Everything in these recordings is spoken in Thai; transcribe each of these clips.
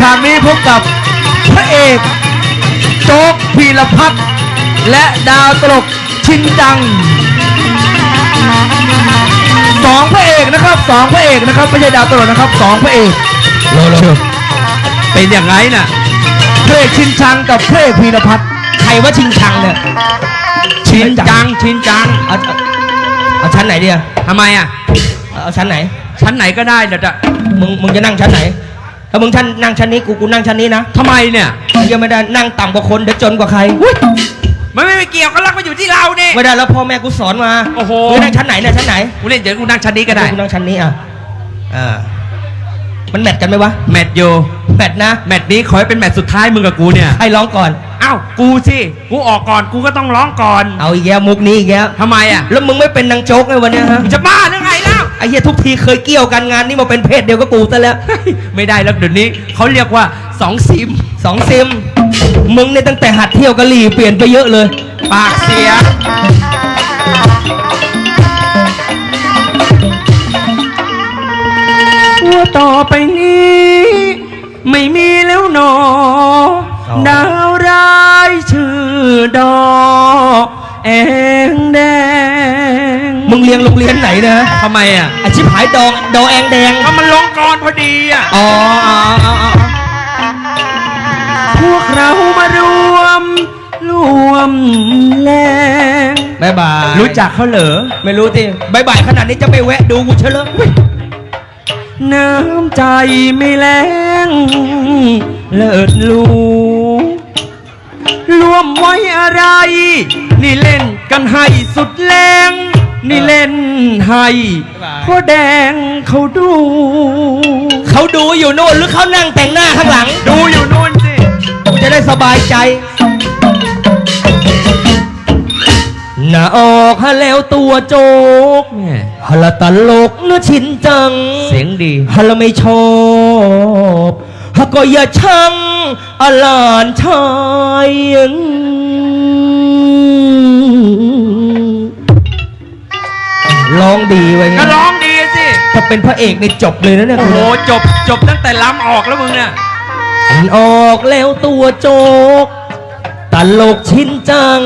ฉากนี้พบกับพระเอกโจ๊กพีรพัฒน์และดาวตลกชินจังสองพระเอกนะครับสองพระเอกนะครับไม่ใช่ดาวตลกนะครับสองพระเอกโลโลเป็นอย่างไรน่ะพระเอกชินจังกับพระเอกพีรพัฒน์ใครว่าชิงชังเนี่ยชินจังชินจังเอาเอาเอาชั้นไหนดีอะทำไมอะเอาเอาชั้นไหน ชั้นไหนก็ได้เดี๋ยวจะมึงมึงจะนั่งชั้นไหน ถ้ามึงชั้นนั่งชั้นนี้กูกูนั่งชั้นนี้นะทำไมเนี่ยมึงจะไม่ได้นั่งต่ำกว่าคนเดี๋ยวจนกว่าใครมันไม่ไปเกี่ยวกันลักมาอยู่ที่เรานี่ไม่ได้แล้วพ่อแม่กูสอนมาโอ้โห มึงนั่งชั้นไหนเนี่ยชั้นไหนกูเล่นเดี๋ยวกูนั่งชั้นนี้ก็ได้กูนั่งชั้นนี้อะอ่ามันแมทกันไหมวะแมตช์โยแมทนะแมตช์นี้ขอให้เป็นแมตช์สุดท้ายมึงกับกูเนี่ยให้ร้องก่อน อ้าวกูสิกูออกก่อนกูก็ต้องร้องก่อนเอาอีกแล้วมุกนี้อีกแล้วทำไมอะแล้วมึงไม่เป็นนางโจ๊กไงวันเนี้ยฮะ มึงจะบ้าหรือไงแล้ว ไอ้เหี้ยทุกทีเคยเกี่ยวกันงานนี่มาเป็นเพศเดียวกับกูซะแล้ว ไม่ได้แล้วเดี๋ยวนี้เขาเรียกว่าสองซิมสองซิม มึงเนี่ยตั้งแต่หัดเที่ยวกะหรี่เปลี่ยนไปเยอะเลย ปากเสีย ว่าต่อไปนี้ ไม่มีแล้วหนอ อ๋อ ดาวร้ายชื่อดอกแองแดง มึงเรียนโรงเรียนไหนนะทำไมอะอาชิบหายดองดอแองแดง ก็มันลงกรพอดีอะ อ๋ออ๋ออ๋ออ๋อพวกเรามารวมรวมแรงบายบาย รู้จักเขาเหรอไม่รู้ที่บายบายขนาดนี้จะไม่แวะดูกูเฉลยน้ำใจไม่แรงเลิศลูรวมไว้อะไร นี่เล่นกันให้สุดแรง นี่เล่นให้พ่อแดงเขาดู เขาดูอยู่โน่นหรือเขานั่งแต่งหน้าข้างหลัง ดูอยู่นู่นสิกูจะได้สบายใจหน้าออกฮะแล้วตัวโจกฮะละตลกเนื้อชินจัง เสียงดีฮะละไม่ชอบฮะก็อย่าชังอลานชาย ร้องดีไว้ไงก็ร้องดีสิ ถ้าเป็นพระเอกนี่จบเลยนะเนี่ยโอ้โหจบจบตั้งแต่ล้ำออกแล้วมึงเนี่ยมันออกแล้วตัวโจกตลกชินจัง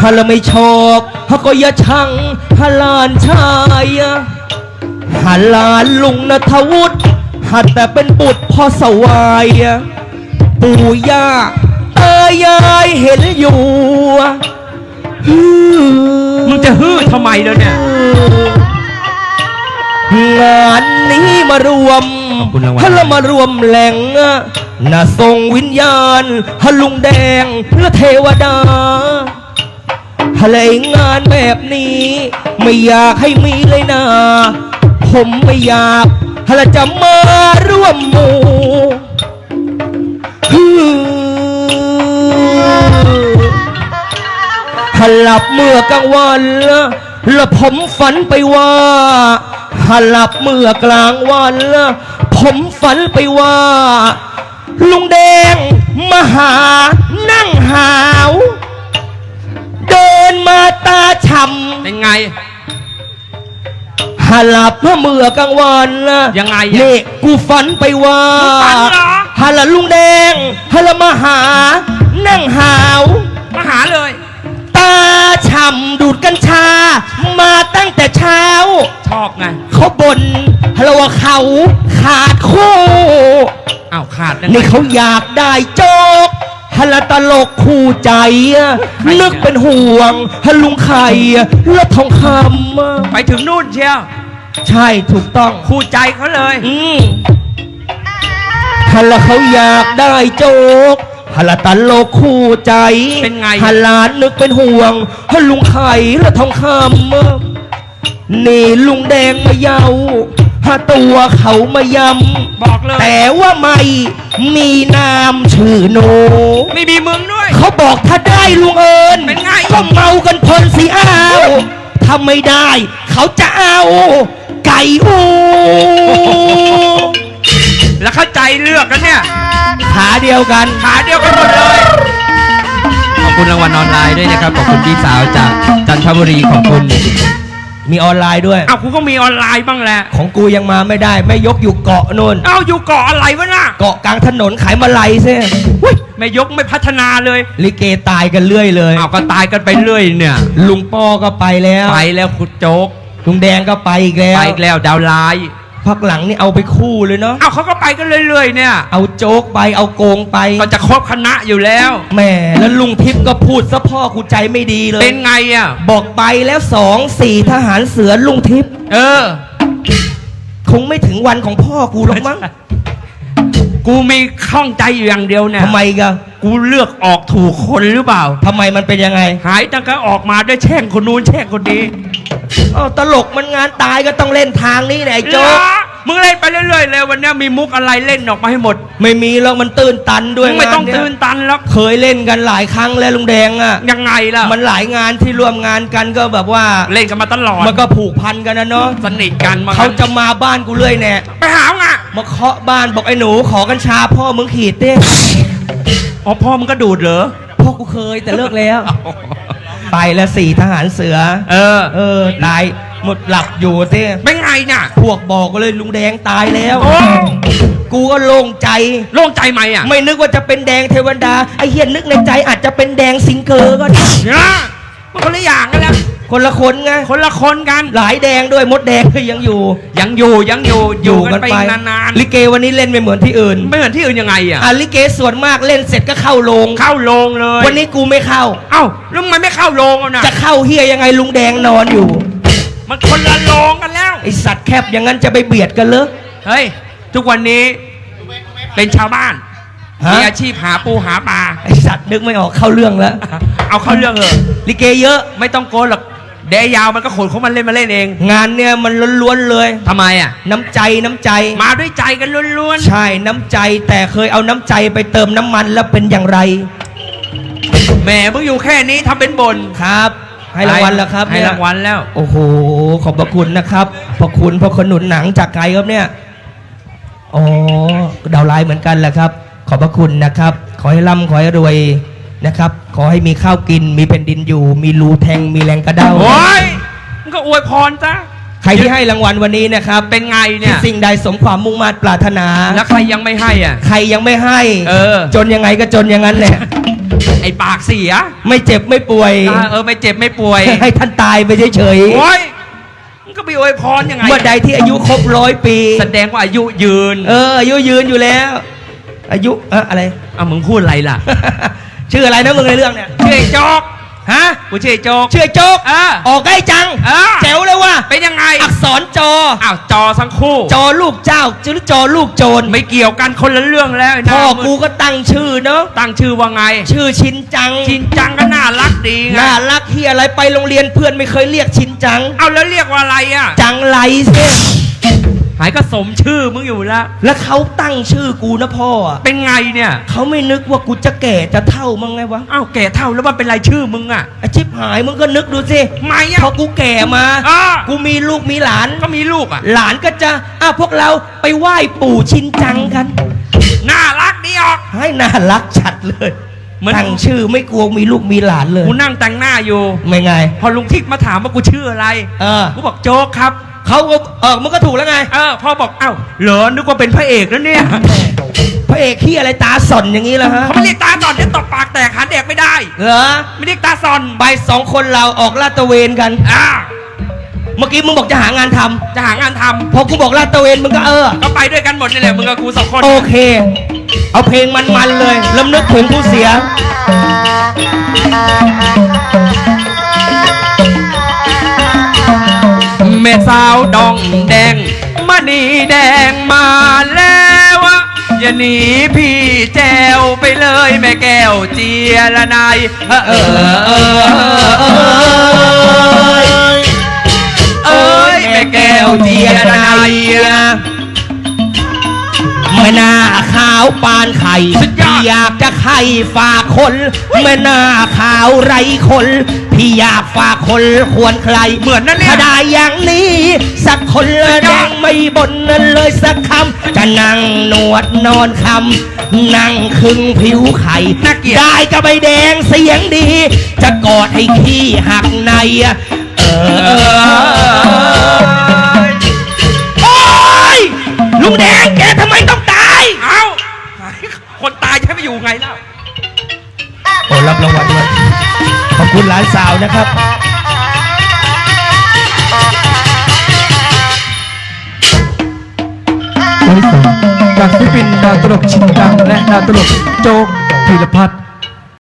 ฮะละไม่ชอบฮะก็อย่าชังฮะลานชายฮะลานลุงนัทวุฒิหัดแต่เป็นบุตรพ่อสวายปู่ย่าเอ้ยยายเห็นอยู่ฮือ มึงจะฮือทำไมแล้วเนี่ย งานนี้มารวมขอบคุณรางวัลฮัลมารวมแหล่งน่ะส่งวิญญาณฮัลุงแดงและเทวดาฮัลงานแบบนี้ ไม่อยากให้มีเลยนะ ผมไม่อยากฮัลจะมาร่วมหมู่ฮือ หหลับเมื่อกลางวันและผมฝันไปว่าหหลับเมื่อกลางวันผมฝันไปว่า ลุงแดงมาหานั่งหาว เดินมาตาช่เป็นไงำหหลับเมื่อกลางวันยังไงอะ นี่กูฝันไปว่ามึงฝันเหรอหละลุงแดงหละมาหา นั่งหาว มาหาเลยตาช่ำ ดูดกัญชา มาตั้งแต่เช้า ชอบไงเขาบน่นฮัลโหลว่าเขาขาดคู่อ้าวขาดยังไงนี่เขาอยากได้โจ๊กฮัลตลกคู่ใจอะใครเนี่ยนึกเป็นห่วงฮัลลุงไข่และทองคำอะไปถึงนู่นเชียวใช่ถูกต้องคู่ใจเขาเลย อืมฮัลเขาอยากได้โจ๊ก ฮัลตลกคู่ใจเป็นไงฮัลลานนึกเป็นห่วงฮัลลุงไข่และทองคำอะนี่ลุงแดงมาเยาฮะตัวเขามายำบอกเลยแต่ว่าไม่มีนามชื่อโน ไม่มีมึงด้วย เขาบอกถ้าได้ลุงเอิญเป็นไง ก็เมากันพลสีอ้าวถ้าไม่ได้ เขาจะเอา ไก่อู แล้วเข้าใจเลือกกันเนี่ย ขาเดียวกัน ขาเดียวกันหมดเลย ขอบคุณรางวัลออนไลน์ด้วยนะครับ ขอบคุณพี่สาวจากจันทบุรีขอบคุณ มีออนไลน์ด้วย เอากูก็มีออนไลน์บ้างแหละ ของกูยังมาไม่ได้แม่ยกอยู่เกาะนู่น เอาอยู่เกาะอะไรวะน่ะเกาะกลางถนนขายมาลัยเซ่หุ้ยไม่ยกไม่พัฒนาเลยลิเกตายกันเรื่อยเลย เอาก็ตายกันไปเรื่อยเนี่ย ลุงป้อก็ไปแล้ว ไปแล้วคุณโจ๊กลุงแดงก็ไปอีกแล้ว ไปอีกแล้วดาวไลน์ พักหลังนี่เอาไปคู่เลยเนาะ เอาเขาก็ไปกันเรื่อยๆเนี่ย เอาโจ๊กไปเอาโกงไปก็จะครบคณะอยู่แล้ว แหม่แล้วลุงทิพย์ก็พูดซะพ่อกูใจไม่ดีเลย เป็นไงอะ บอกไปแล้วสองสี่ทหารเสือลุงทิพย์เออ คงไม่ถึงวันของพ่อกูหรอกมั้งกูมีข้องใจอยู่อย่างเดียวเนี่ยทำไมกันกูเลือกออกถูกคนหรือเปล่าทำไมมันเป็นยังไง หายตั้งแต่ออกมาด้วยแช่งคนนู้นแช่งคนนี้ อ้าวตลกมันงานตายก็ต้องเล่นทางนี้แหละไอ้โจ๊กเหรอมึงเล่นไปเรื่อยๆเลยวันเนี้ยมีมุกอะไรเล่นออกมาให้หมดไม่มีแล้วมันตื่นตันด้วยมึงไม่ต้องงาเยตื่นตันแล้วเคยเล่นกันหลายครั้งแล้วลุงแดงอะยังไงล่ะมันหลายงานที่ร่วมงานกันก็แบบว่า เล่นกันมาตลอดมันก็ผูกพันกันนะเนาะสนิทกันมาเขาจะมาบ้านกูเรื่อยแน่ ไปหาไงมาเคาะบ้านบอกไอ้หนูขอกัญชาพ่อมึงขีดดิอ๋อพ่อมึงก็ดูดเหรอพ่อกูเคยแต่เลิกแล้ว ไปแล้วสี่ทหารเสือ เออ เออตายหมดหลับอยู่สิเป็นไงน่ะ พวกบอกก็เลยลุงแดงตายแล้ว โอ้ กูก็โล่งใจ โล่งใจไหมอะไม่นึกว่าจะเป็นแดงเทวดาไอ้เฮียนึกในใจอาจจะเป็นแดงสิงเกอร์ก็ได้นะมันคนละอย่างกันแล้ว คนละคนไงคนละคนกัน หลายแดงด้วยมดแดงก็ยังอยู่ ยังอยู่ยังอยู่อยู่กันไปอีกนานลิเกวันนี้เล่นไม่เหมือนที่อื่นๆไม่เหมือนที่อื่นยังไงอะอะลิเกส่วนมากเล่นเสร็จก็เข้าโรงเข้าโรงเลย วันนี้กูไม่เข้า เอ้าแล้วทำไมไม่เข้าโรงอะนะจะเข้าเฮียยังไงลุงแดงนอนอยู่ มันคนละโรงกันแล้วไอสัตว์แคบอย่างนั้นจะไปเบียดกันเลยเฮ้ยทุกวันนี้เป็นชาวบ้านฮะมีอาชีพหาปูหาปลาไอสัตว์นึกไม่ออกเข้าเรื่องแล้ว เอาเข้าเรื่องเถอะลิเกเยอะไม่ต้องโกนหรอก เดี๋ยวยาวมันก็ขนเขามันเล่นมาเล่นเอง งานเนี่ยมันล้วนๆเลย ทำไมอะ น้ำใจน้ำใจ มาด้วยใจกันล้วนใช่น้ำใจแต่เคยเอาน้ำใจไปเติมน้ำมันแล้วเป็นอย่างไรๆ แหมมึงอยู่แค่นี้ทำเป็นบนครับ ให้รางวัลแล้วครับให้เนี่ยรางวัลแล้ว โอ้โหขอบพระคุณนะครับขอบคุณพระขนุนหนังจากไกลครับเนี่ยอ๋อดาวไลน์เหมือนกันแหละครับ ขอบพระคุณนะครับ ขอให้ร่ำขอให้รวย นะครับ ขอให้มีข้าวกิน มีแผ่นดินอยู่ มีรูแทง มีแรงกระเด้า โอ้ยมึงก็อวยพรจ้ะใครที่ให้รางวัลวันนี้นะครับ เป็นไงเนี่ที่ยสิ่งใดสมความมุ่งมั่นปรารถนา แล้วใครยังไม่ให้อะ ใครยังไม่ให้ เออ จนยังไงก็จนอย่างนั้นแหละ ไอ้ปากเสีย ไม่เจ็บไม่ป่วยอ่าเออ ไม่เจ็บไม่ป่วย ให้ท่านตายไปเฉยโอ้ยมึงก็ไปอวยพรยังไงๆเมื่อใดที่อายุครบร้อยปี แสดงว่าอายุยืน เออ อายุยืนอยู่แล้ว อายุ เอออะไรอะมึงพูดอะไรล่ะ ชื่ออะไรนะมึงในเรื่องเนี่ยชื่อไอ้โจ๊กฮะกูชื่อไอ้โจ๊กชื่อไอ้โจ๊กเออ ออกใกล้จังเออ แจ๋วเลยว่ะเป็นยังไงอักษรจอ อ้าวจอทั้งคู่จอลูกเจ้าหรือจอลูกโจรไม่เกี่ยวกันคนละเรื่องแล้วไอ้หน้าพ่อมึงกูก็ตั้งชื่อเนาะตั้งชื่อว่าไงชื่อชินจังชินจังก็น่ารักดีไงน่ารักเฮียอะไรไปโรงเรียนเพื่อนไม่เคยเรียกชินจัง เอาแล้วเรียกว่าอะไรอะจังไรเสีย หายก็สมชื่อมึงอยู่แล้วแล้วเขาตั้งชื่อกูนะพ่ออะเป็นไงเนี่ย เขาไม่นึกว่ากูจะแก่จะเท่ามั้งไงวะอ้าวแก่เท่าแล้วมันเป็นไรชื่อมึงอะไอชิบหายมึงก็นึกดูสิไม่อะพอกูแก่มาอ่า กูมีลูกมีหลาน ก็มีลูกอะ หลานก็จะอ้าวพวกเราไปไหว้ปู่ชินจังกัน น่ารักดีออกให้น่ารักชัดเลยเหมือนตั้งชื่อไม่กลัวมีลูกมีหลานเลยกูนั่งแต่งหน้าอยู่ ไม่ไง พอลุงทิกมาถามว่ากูชื่ออะไร เออ กูบอกโจ๊กครับ เขาก็เออมึงก็ถูกแล้วไง เออพ่อบอกเอ้าเหรอนึกว่าเป็นพระเอกแล้วเนี่ยพระเอกขี้อะไรตาส่อนอย่างนี้แล้วฮะเขาไม่เรียกตาตอนเดี๋ยวตบปากแตกหาเด็กไม่ได้ เหรอไม่เรียกตาซอนไปสองคนเราออกลาดตระเวนกัน อ่าเมื่อกี้มึงบอกจะหางานทำจะหางานทำพอกูบอกลาดตระเวนมึงก็เออ ก็ไปด้วยกันหมดนี่แหละมึงกับกูสองคนโอเค เอาเพลงมันๆเลยลำลึกถึงผู้เสีย สาวดองแดงมณีแดงมาแล้วอะอย่าหนีพี่แจวไปเลยแม่แก้วเจียละนายเออเออเออเออเอ้ยแม่แก้วเจียละนายแม่นาขาวปานไข่อดพี่อยากจะไข่ฝากคนแม่นาขาวไรคนพี่อยาก ฝากคนควรใครเหมือนนั่นเนี่ยถ้าได้อย่างนี้ สักคนสุดยแดอดงไม่บ่นเลยสักคำจะนั่งหนวดนอนคำนั่งครึ่งผิวไข่น่าเกลียด ได้ก็ใบแดงเสียงดี จะกอดให้ขี้หักในเออโอ้ยลุงแดงแกทำไมต้องตาย เอ้า คนตายจะให้ไปอยู่ไงเล่าโอ้รับรางวัลด้วยข อบคุณหลานสาวนะครับวันที่สองจากศิลปินดาวตลกชินดังและดาวตลกโจ๊กพีรพัฒน์